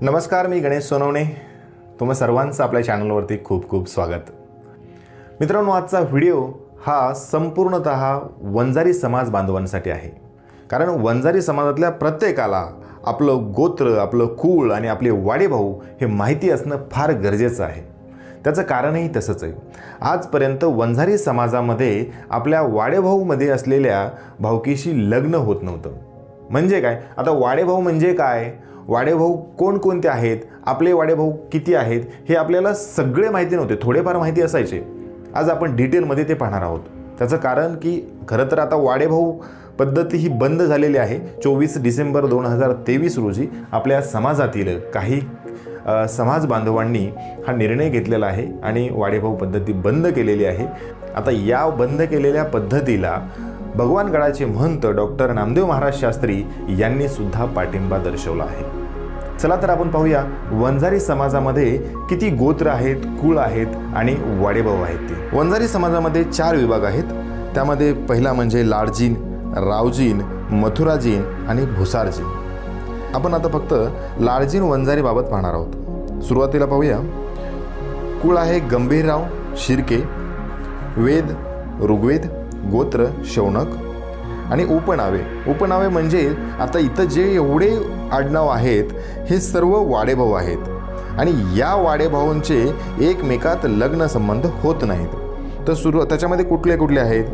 नमस्कार मी गणेश सोनवणे. तुम्हा सर्वांचं आपल्या चॅनलवरती खूप खूप स्वागत. मित्रांनो आजचा व्हिडिओ हा संपूर्णत वंजारी समाज बांधवांसाठी आहे. कारण वंजारी समाजातल्या प्रत्येकाला आपलं गोत्र आपलं कुळ आणि आपले वाडेभाऊ हे माहिती असणं फार गरजेचं आहे. त्याचं कारणही तसंच आहे. आजपर्यंत वंजारी समाजामध्ये आपल्या वाडेभाऊमध्ये असलेल्या भावकीशी लग्न होत नव्हतं. म्हणजे काय? आता वाडेभाऊ म्हणजे काय? वाडेभाऊ कोणकोणते आहेत? आपले वाडेभाऊ किती आहेत? हे आपल्याला सगळे माहिती नव्हते. थोडेफार माहिती असायचे. आज आपण डिटेलमध्ये ते पाहणार आहोत. त्याचं कारण की खरं तर आता वाडेभाऊ पद्धती ही बंद झालेली आहे. चोवीस डिसेंबर दोन हजार तेवीस रोजी आपल्या समाजातील काही समाज बांधवांनी हा निर्णय घेतलेला आहे आणि वाडेभाऊ पद्धती बंद केलेली आहे. आता या बंद केलेल्या पद्धतीला भगवान गडाचे महंत डॉक्टर नामदेव महाराज शास्त्री यांनी सुद्धा पाठिंबा दर्शवला आहे. चला तर आपण पाहूया वंजारी समाजामध्ये किती गोत्र आहेत कुळ आहेत आणि वाडेभाऊ आहेत ते. वंजारी समाजामध्ये चार विभाग आहेत. त्यामध्ये पहिला म्हणजे लाडजीन रावजीन मथुराजीन आणि भुसारजीन. आपण आता फक्त लाडजीन वंजारीबाबत पाहणार आहोत. सुरुवातीला पाहूया. कुळ आहे गंभीरराव शिर्के वेद ऋग्वेद गोत्र शौनक आणि उपनावे. उपनावे म्हणजे आता इथं जे एवढे आडनाव आहेत हे सर्व वाडेभाऊ आहेत. आणि या वाडेभाऊंचे एकमेकात लग्न संबंध होत नाहीत. तर सुरू त्याच्यामध्ये कुठले कुठले आहेत?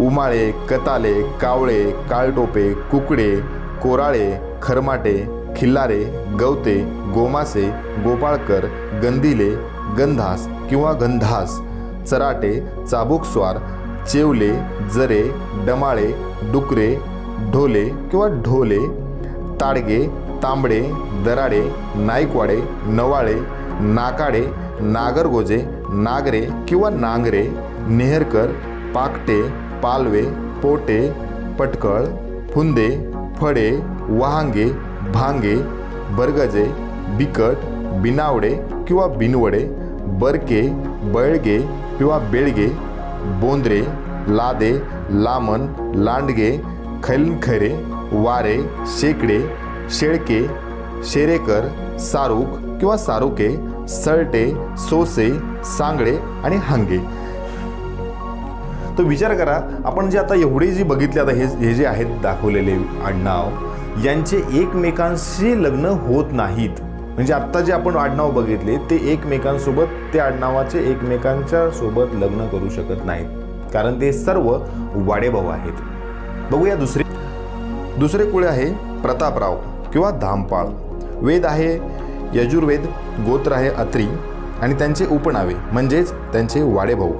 उमाळे कताले कावळे काळटोपे कुकडे कोराळे खरमाटे खिल्लारे गवते गोमासे गोपाळकर गंदिले गंधास किंवा गंधास चराटे चाबुकस्वार चेवले जरे डमाळे डुकरे ढोले किंवा ढोले ताडगे तांबडे दराडे नाईकवाडे नवाळे नाकाडे नागरगोजे नागरे किंवा नांगरे नेहरकर पाकटे पालवे पोटे पटकळ फुंदे फडे वहांगे भांगे बरगजे बिकट बिनावडे किंवा बिनवडे बरके बळगे किंवा बेळगे बोंद्रे लादे लामण लांडगे खैलखरे वारे शेकडे शेळके शेरेकर सारूक किंवा सारुके सळटे सोसे सांगळे आणि हांगे. तर विचार करा आपण जे आता एवढे जे बघितले आता हे हे जे आहेत दाखवलेले आडनाव यांचे एकमेकांशी लग्न होत नाहीत. म्हणजे आत्ता जे आपण आडनाव बघितले ते एकमेकांसोबत ते आडनावाचे एकमेकांच्या सोबत लग्न करू शकत नाहीत. कारण ते सर्व वाडेभाऊ आहेत. बघूया दुसरे दुसरे कुळे आहे प्रतापराव किंवा धामपाळ. वेद आहे यजुर्वेद गोत्र आहे अत्री आणि त्यांचे उपनावे म्हणजेच त्यांचे वाडेभाऊ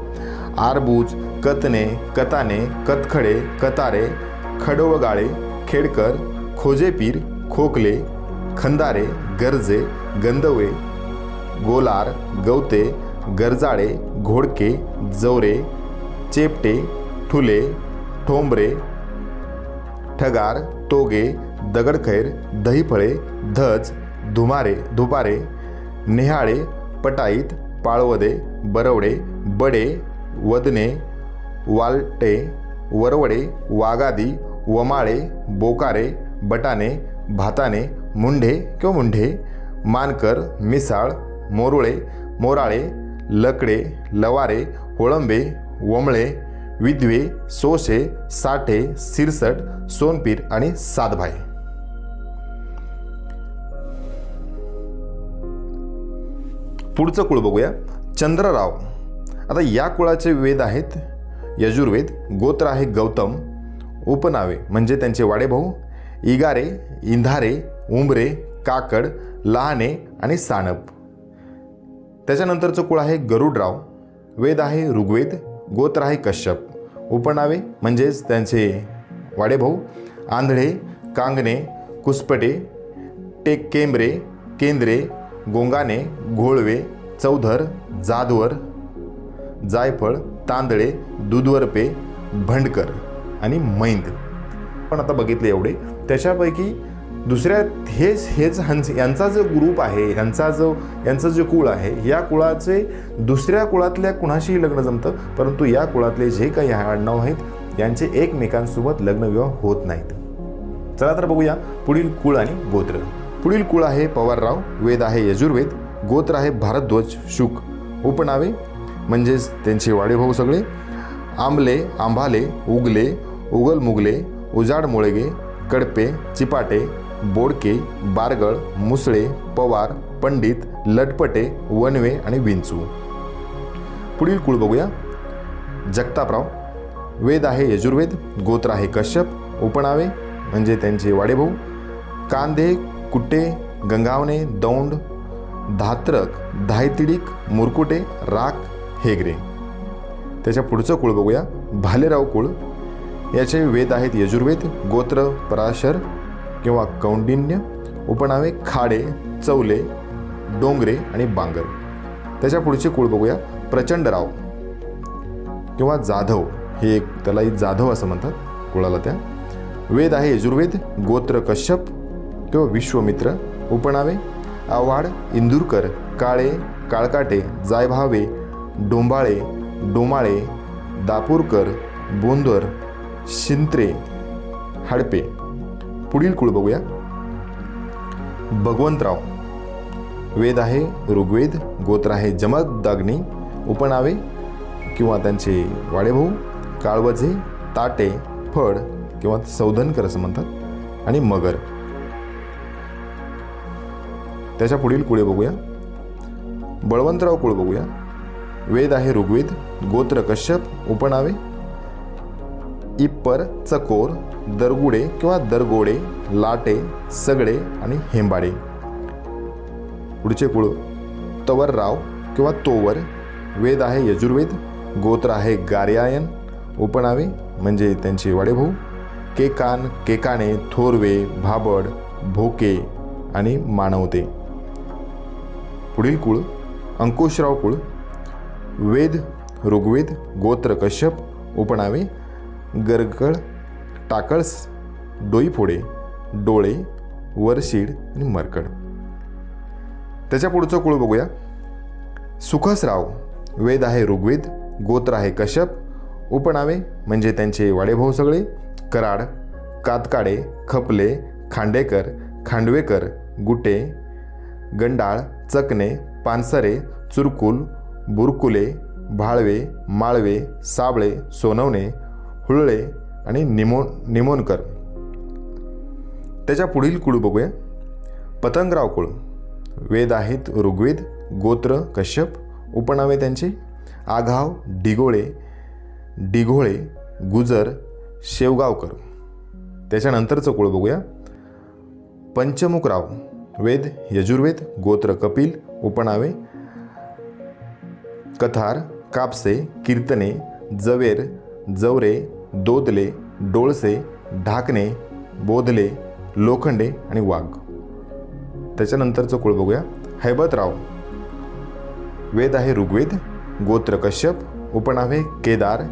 आरबूज कतने कताने कतखडे कतारे खडोळगाळे खेडकर खोजेपीर खोकले खंदारे गरजे गंधवे गोलार गवते गरजाळे घोडके जवरे चेपटे ठुले ठोंबरे ठगार तोगे दगडखैर दहीफळे धज धुमारे धुपारे नेहाळे पटाईत पाळवदे बरवडे बडे वदने वालटे वरवडे वागादी वमाळे बोकारे बटाणे भाताने मुंढे किंवा मुंढे मानकर मिसाळ मोरुळे मोराळे लकडे लवारे होळंबे वमळे विद्वे सोशे साठे सिरसट सोनपीर आणि सातभाई पुढचं कुळ बघूया. चंद्रराव. आता या कुळाचे वेद आहेत. यजुर्वेद गोत्र आहे गौतम. उपनावे म्हणजे त्यांचे वाडेभाऊ इगारे इंधारे उंबरे काकड लहाने आणि साणप त्याच्यानंतरचं कुळ आहे गरुडराव. वेद आहे ऋग्वेद. गोत्र आहे कश्यप. उपनावे म्हणजेच त्यांचे वाडेभाऊ आंधळे कांगणे कुसपटे टेक केंब्रे केंद्रे गोंगाने घोळवे चौधर जाधवर जायफळ तांदळे दुधवरपे भंडकर आणि मैंद. पण आता बघितले एवढे. त्याच्यापैकी दुसऱ्या हेच हेच हंस यांचा जो ग्रुप आहे ह्यांचा जो यांचं जे कुळ आहे या कुळाचे दुसऱ्या कुळातल्या कुणाशीही लग्न जमतं परंतु या कुळातले जे काही आडनाव आहेत यांचे एकमेकांसोबत लग्नविवाह होत नाहीत. चला तर बघूया पुढील कुळ आणि गोत्र. पुढील कुळ आहे पवारराव वेद आहे यजुर्वेद गोत्र आहे भारद्वज शुक. उपनावे म्हणजेच त्यांचे वाडेभाऊ सगळे. आंबले आंभाले उगले उगल मुगले उजाड मुळगे कडपे चिपाटे बोडके बारगळ मुसळे पवार पंडित लटपटे वनवे आणि विंचू. पुढील कुळ बघूया. जगतापराव वेद आहे यजुर्वेद गोत्र आहे कश्यप उपनावे म्हणजे त्यांचे वाडेभाऊ. कांदे कुट्टे गंगावणे दौंड धात्रक धायतिडीक मुरकुटे राख हेगरे त्याच्या पुढचं कुळ बघूया. भालेराव कुळ. याचे वेद आहेत यजुर्वेद गोत्र पराशर किंवा कौंडिन्य उपनावे खाडे चौले डोंगरे आणि बांगर. त्याच्या पुढचे कुळ बघूया. प्रचंडराव किंवा जाधव. हे एक त्यालाही जाधव असं म्हणतात कुळाला त्या. वेद आहे यजुर्वेद गोत्र कश्यप किंवा विश्वमित्र उपनावे आव्हाड इंदुरकर काळे काळकाटे जायभावे डोंबाळे डोमाळे दापूरकर बोंदर शिंत्रे हडपे. पुढील कुळ बघूया. भगवंतराव. वेद आहे ऋग्वेद गोत्र आहे जमदाग्नी उपनावे किंवा त्यांचे वाडेभाऊ काळवजे ताटे फड किंवा सौधनकर असं म्हणतात आणि मगर. त्याच्या पुढील कुळे बघूया. बळवंतराव कुळ बघूया. वेद आहे ऋग्वेद गोत्र कश्यप उपनावे इप्पर चकोर दरगुडे किंवा दरगोडे लाटे सगळे आणि हेंबाडे. पुढचे कुळ तवरराव किंवा तोवर वेद आहे यजुर्वेद गोत्र आहे गार्यायन उपनावे म्हणजे त्यांचे वडेभाऊ केकान केकाणे थोरवे भाबड भोके आणि मानवते. पुढील कुळ अंकुशराव कुळ वेद ऋग्वेद गोत्र कश्यप उपनावे गरगळ टाकळस डोईफोडे डोळे वरशीड आणि मरकड. त्याच्या पुढचं कुळ बघूया. सुखसराव वेद आहे ऋग्वेद गोत्र आहे कश्यप उपनावे म्हणजे त्यांचे वाडेभाऊ सगळे कराड कातकाडे खपले खांडेकर खांडवेकर गुटे गंडाळ चकणे पानसरे चुरकुल बुरकुले भाळवे माळवे साबळे सोनवणे हुळळे आणि निमो निमोनकर. त्याच्या पुढील कुळ बघूया. पतंगराव कुळ. वेद आहेत ऋग्वेद गोत्र कश्यप उपनावे त्यांचे. आघाव डिगोळे डिघोळे गुजर शेवगावकर. त्याच्यानंतरचं कुळ बघूया. पंचमुखराव. वेद यजुर्वेद गोत्र कपिल उपनावे. कथार कापसे कीर्तने जवेर जवरे दोदले डोळसे ढाकणे बोधले लोखंडे आणि वाघ. त्याच्यानंतरचं कुळ बघूया. हैबतराव. वेद आहे ऋग्वेद गोत्र कश्यप उपनावे केदार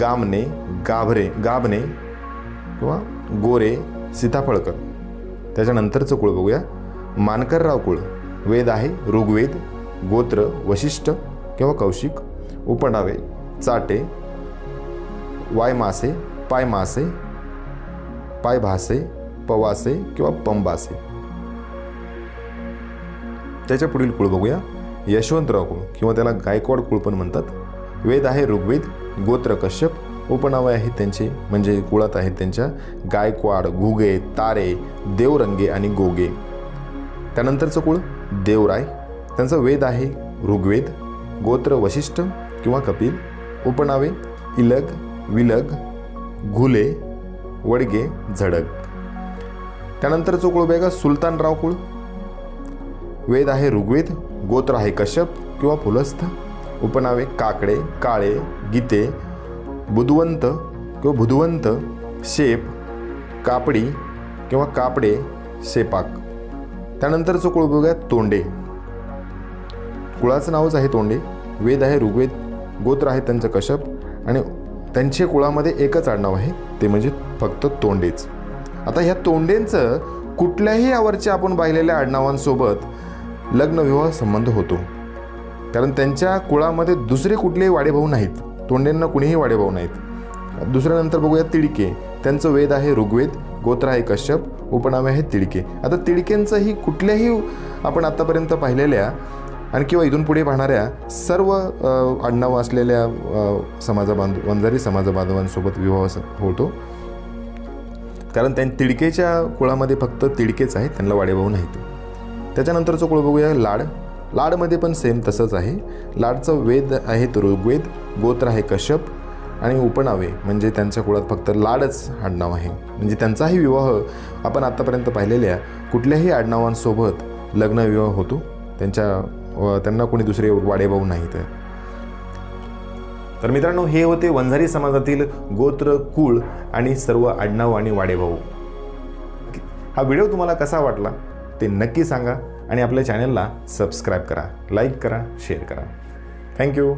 गामने गाभरे गाभने किंवा गोरे सीताफळकर. त्याच्यानंतरचं कुळ बघूया. मानकरराव कुळ. वेद आहे ऋग्वेद गोत्र वशिष्ठ किंवा कौशिक उपनावे चाटे वायमासे पायमासे पायभासे पवासे किंवा पंबासे. त्याच्या पुढील कुळ बघूया. यशवंतराव कुळ किंवा त्याला गायकवाड कुळ पण म्हणतात. वेद आहे ऋग्वेद गोत्र कश्यप उपनावे आहेत त्यांचे म्हणजे कुळात आहेत त्यांच्या गायकवाड घुगे तारे देवरंगे आणि गोगे. त्यानंतरचं कुळ देवराय. त्यांचं वेद आहे ऋग्वेद गोत्र वशिष्ठ किंवा कपिल उपनावे इलग विलग घुले वडगे झडग. त्यानंतरचं कुळ बघा सुलतानराव कुळ. वेद आहे ऋग्वेद गोत्र आहे कश्यप किंवा फुलस्थ. उपनावे काकडे काळे गीते बुधवंत किंवा बुधवंत शेप कापडी किंवा कापडे शेपाक. त्यानंतरचं कुळ आहे तोंडे. कुळाचं नावच आहे तोंडे. वेद आहे ऋग्वेद गोत्र आहे त्यांचं कश्यप आणि त्यांचे कुळामध्ये एकच आडनाव आहे ते म्हणजे फक्त तोंडेच. आता ह्या तोंडेंचं कुठल्याही यावरच्या आपण पाहिलेल्या आडनावांसोबत लग्नविवाह संबंध होतो. कारण त्यांच्या कुळामध्ये दुसरे कुठलेही वाडेभाऊ नाहीत. तोंडेंना कुणीही वाडेभाऊ नाहीत. दुसऱ्यानंतर बघूया तिडके. त्यांचं वेद आहे ऋग्वेद गोत्र आहे कश्यप उपनावे आहे तिडके. आता तिडकेंचंही कुठल्याही आपण आतापर्यंत पाहिलेल्या आणि किंवा इथून पुढे पाहणाऱ्या सर्व अ, आडनावं असलेल्या अ, वंजारी समाजबांधवांसोबत विवाह स- होतो. कारण त्यां तिडकेच्या कुळामध्ये फक्त तिडकेच आहेत त्यांना वाडेभाऊ नाहीत. त्याच्यानंतरचं कुळ बघूया लाड. लाडमध्ये पण सेम तसंच आहे. लाडचं वेद आहेत ऋग्वेद गोत्र आहे कश्यप आणि उपनावे. म्हणजे त्यांच्या कुळात फक्त लाडच आडनाव आहे. म्हणजे त्यांचाही विवाह आपण आत्तापर्यंत पाहिलेल्या कुठल्याही आडनावांसोबत लग्न विवाह होतो. त्यांच्या त्यांना कोणी दुसरे वाडेभाऊ नाहीत. तर मित्रांनो हे होते वंजारी समाजातील गोत्र कुळ आणि सर्व आडनाव आणि वाडेभाऊ. हा व्हिडिओ तुम्हाला कसा वाटला ते नक्की सांगा आणि आपल्या चॅनलला सबस्क्राईब करा लाईक करा शेअर करा. थँक्यू.